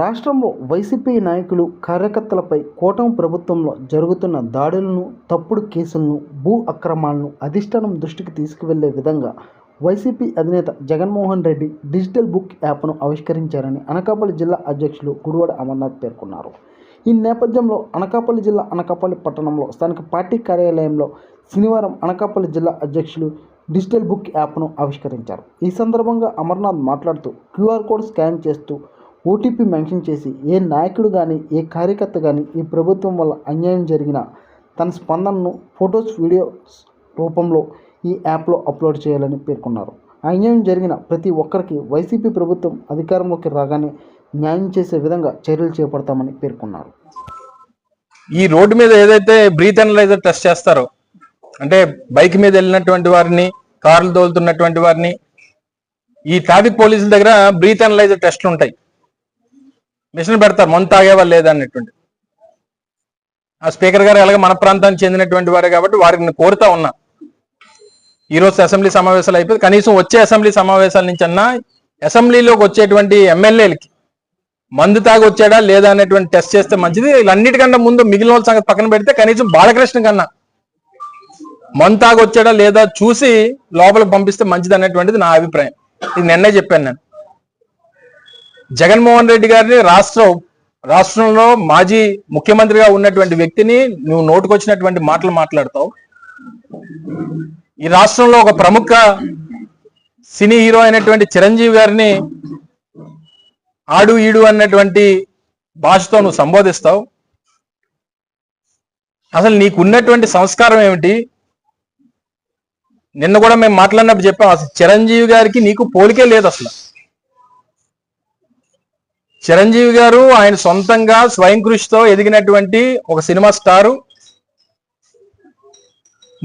రాష్ట్రంలో వైసీపీ నాయకులు కార్యకర్తలపై కూటమి ప్రభుత్వంలో జరుగుతున్న దాడులను తప్పుడు కేసులను భూ అక్రమాలను అధిష్టానం దృష్టికి తీసుకువెళ్ళే విధంగా వైసీపీ అధినేత జగన్మోహన్ రెడ్డి డిజిటల్ బుక్ యాప్ను ఆవిష్కరించారని అనకాపల్లి జిల్లా అధ్యక్షులు గుడివాడ అమర్నాథ్ పేర్కొన్నారు. ఈ నేపథ్యంలో అనకాపల్లి జిల్లా అనకాపల్లి పట్టణంలో స్థానిక పార్టీ కార్యాలయంలో శనివారం అనకాపల్లి జిల్లా అధ్యక్షులు డిజిటల్ బుక్ యాప్ను ఆవిష్కరించారు. ఈ సందర్భంగా అమర్నాథ్ మాట్లాడుతూ క్యూఆర్ కోడ్ స్కాన్ చేస్తూ ఓటీపీ మెన్షన్ చేసి ఏ నాయకుడు కానీ ఏ కార్యకర్త కానీ ఈ ప్రభుత్వం వల్ల అన్యాయం జరిగిన తన స్పందనను ఫొటోస్ వీడియోస్ రూపంలో ఈ యాప్లో అప్లోడ్ చేయాలని పేర్కొన్నారు. అన్యాయం జరిగిన ప్రతి ఒక్కరికి వైసీపీ ప్రభుత్వం అధికారంలోకి రాగానే న్యాయం చేసే విధంగా చర్యలు చేపడతామని పేర్కొన్నారు. ఈ రోడ్డు మీద ఏదైతే బ్రీత్ అనలైజర్ టెస్ట్ చేస్తారో అంటే బైక్ మీద వెళ్ళినటువంటి వారిని కార్లు తోలుతున్నటువంటి వారిని ఈ ట్రాఫిక్ పోలీసుల దగ్గర బ్రీత్ అనలైజర్ టెస్ట్లు ఉంటాయి. మిషన్ పెడతారు మందు తాగేవాళ్ళు లేదన్నటువంటి ఆ స్పీకర్ గారు అలాగే మన ప్రాంతానికి చెందినటువంటి వారే కాబట్టి వారిని కోరుతా ఉన్నా. ఈరోజు అసెంబ్లీ సమావేశాలు అయిపోయి కనీసం వచ్చే అసెంబ్లీ సమావేశాల నుంచి అన్నా అసెంబ్లీలోకి వచ్చేటువంటి ఎమ్మెల్యేలకి మందు తాగి వచ్చాడా లేదా అనేటువంటి టెస్ట్ చేస్తే మంచిది. వీళ్ళన్నిటికన్నా ముందు మిగిలిన వాళ్ళ సంగతి పక్కన పెడితే కనీసం బాలకృష్ణ కన్నా మందు తాగి వచ్చాడా లేదా చూసి లోపలికి పంపిస్తే మంచిది అనేటువంటిది నా అభిప్రాయం. ఇది నిన్నే చెప్పాను నేను. జగన్మోహన్ రెడ్డి గారిని రాష్ట్ర రాష్ట్రంలో మాజీ ముఖ్యమంత్రిగా ఉన్నటువంటి వ్యక్తిని నువ్వు నోటుకొచ్చినటువంటి మాటలు మాట్లాడతావు. ఈ రాష్ట్రంలో ఒక ప్రముఖ సినీ హీరో అయినటువంటి చిరంజీవి గారిని ఆడు ఈడు అన్నటువంటి భాషతో నువ్వు సంబోధిస్తావు. అసలు నీకు ఉన్నటువంటి సంస్కారం ఏమిటి? నిన్న కూడా మేము మాట్లాడినప్పుడు చెప్పాం అసలు చిరంజీవి గారికి నీకు పోలికే లేదు అసలు. చిరంజీవి గారు ఆయన సొంతంగా స్వయం కృషితో ఎదిగినటువంటి ఒక సినిమా స్టారు.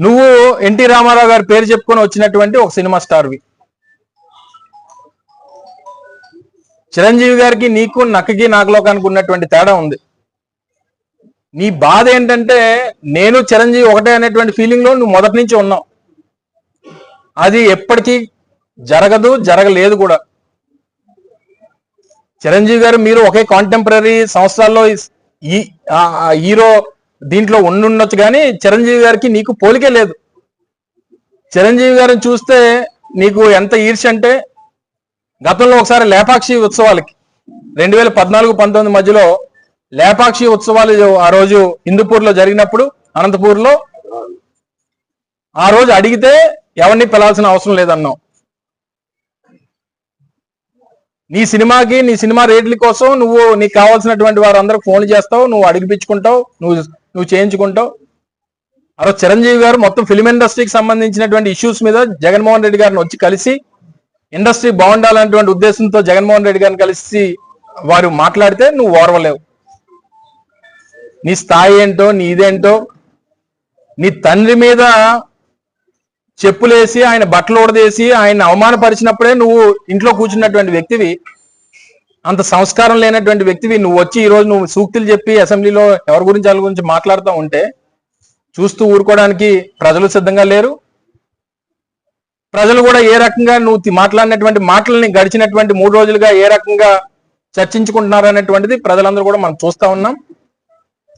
నువ్వు ఎన్టీ రామారావు గారి పేరు చెప్పుకొని వచ్చినటువంటి ఒక సినిమా స్టార్వి. చిరంజీవి గారికి నీకు నక్కకి నాగలోకానికి ఉన్నటువంటి తేడా ఉంది. నీ బాధ ఏంటంటే నేను చిరంజీవి ఒకటే అనేటువంటి ఫీలింగ్లో నువ్వు మొదటి నుంచి ఉన్నావు. అది ఎప్పటికీ జరగదు జరగలేదు కూడా. చిరంజీవి గారు మీరు ఒకే కాంటెంపరీ సంవత్సరాల్లో ఈ హీరో దీంట్లో ఉండుండొచ్చు కానీ చిరంజీవి గారికి నీకు పోలికే లేదు. చిరంజీవి గారిని చూస్తే నీకు ఎంత ఈర్ష అంటే గతంలో ఒకసారి లేపాక్షి ఉత్సవాలకి రెండు వేల పద్నాలుగు పంతొమ్మిది మధ్యలో లేపాక్షి ఉత్సవాలు ఆ రోజు హిందూపూర్లో జరిగినప్పుడు అనంతపూర్లో ఆ రోజు అడిగితే ఎవరిని పిలాల్సిన అవసరం లేదన్నావు. నీ సినిమాకి నీ సినిమా రేట్ల కోసం నువ్వు నీకు కావాల్సినటువంటి వారందరూ ఫోన్లు చేస్తావు నువ్వు అడిగిపించుకుంటావు నువ్వు నువ్వు చేయించుకుంటావు. ఆ చిరంజీవి గారు మొత్తం ఫిలిం ఇండస్ట్రీకి సంబంధించినటువంటి ఇష్యూస్ మీద జగన్మోహన్ రెడ్డి గారిని వచ్చి కలిసి ఇండస్ట్రీ బాగుండాలనేటువంటి ఉద్దేశంతో జగన్మోహన్ రెడ్డి గారిని కలిసి వారు మాట్లాడితే నువ్వు ఓర్వలేవు. నీ స్థాయి ఏంటో నీ ఇదేంటో నీ తండ్రి మీద చెప్పులేసి ఆయన బట్టలు ఉడదేసి ఆయన అవమానపరిచినప్పుడే నువ్వు ఇంట్లో కూర్చున్నటువంటి వ్యక్తివి. అంత సంస్కారం లేనటువంటి వ్యక్తివి. నువ్వు వచ్చి ఈ రోజు నువ్వు సూక్తులు చెప్పి అసెంబ్లీలో ఎవరి గురించి వాళ్ళ గురించి మాట్లాడుతూ ఉంటే చూస్తూ ఊరుకోవడానికి ప్రజలు సిద్ధంగా లేరు. ప్రజలు కూడా ఏ రకంగా నువ్వు మాట్లాడినటువంటి మాటలని గడిచినటువంటి మూడు రోజులుగా ఏ రకంగా చర్చించుకుంటున్నారు అనేటువంటిది ప్రజలందరూ కూడా మనం చూస్తా ఉన్నాం.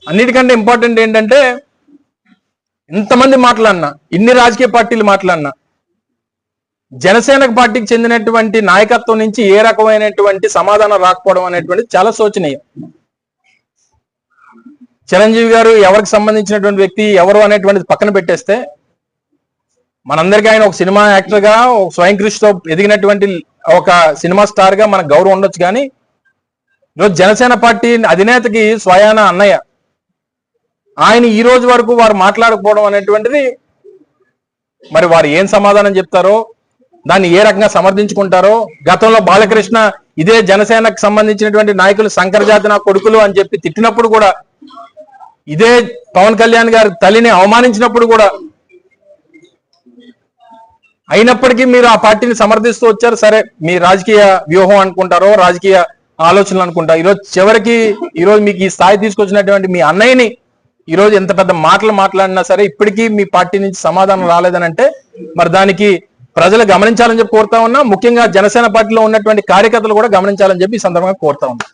అన్నిటికంటే ఇంపార్టెంట్ ఏంటంటే ఇంతమంది మాట్లాడినా ఇన్ని రాజకీయ పార్టీలు మాట్లాడినా జనసేన పార్టీకి చెందినటువంటి నాయకత్వం నుంచి ఏ రకమైనటువంటి సమాధానం రాకపోవడం అనేటువంటిది చాలా శోచనీయం. చిరంజీవి గారు ఎవరికి సంబంధించినటువంటి వ్యక్తి ఎవరు అనేటువంటిది పక్కన పెట్టేస్తే మనందరికీ ఆయన ఒక సినిమా యాక్టర్గా ఒక స్వయం కృషితో ఎదిగినటువంటి ఒక సినిమా స్టార్గా మనకు గౌరవం ఉండొచ్చు కానీ ఈరోజు జనసేన పార్టీ అధినేతకి స్వయాన అన్నయ్య ఆయన ఈ రోజు వరకు వారు మాట్లాడకపోవడం అనేటువంటిది మరి వారు ఏం సమాధానం చెప్తారో దాన్ని ఏ రకంగా సమర్థించుకుంటారో గతంలో బాలకృష్ణ ఇదే జనసేనకు సంబంధించినటువంటి నాయకులు శంకరజాతి నా కొడుకులు అని చెప్పి తిట్టినప్పుడు కూడా ఇదే పవన్ కళ్యాణ్ గారి తల్లిని అవమానించినప్పుడు కూడా అయినప్పటికీ మీరు ఆ పార్టీని సమర్థిస్తూ వచ్చారు. సరే మీ రాజకీయ వ్యూహం అనుకుంటారో రాజకీయ ఆలోచనలు అనుకుంటారు ఈరోజు చివరికి ఈరోజు మీకు ఈ స్థాయి తీసుకొచ్చినటువంటి మీ అన్నయ్యని ఈ రోజు ఎంత పెద్ద మాటలు మాట్లాడినా సరే ఇప్పటికీ మీ పార్టీ నుంచి సమాధానం రాలేదని అంటే మరి దానికి ప్రజలు గమనించాలని చెప్పి కోరుతా ఉన్నా. ముఖ్యంగా జనసేన పార్టీలో ఉన్నటువంటి కార్యకర్తలు కూడా గమనించాలని చెప్పి ఈ సందర్భంగా కోరుతా ఉన్నా.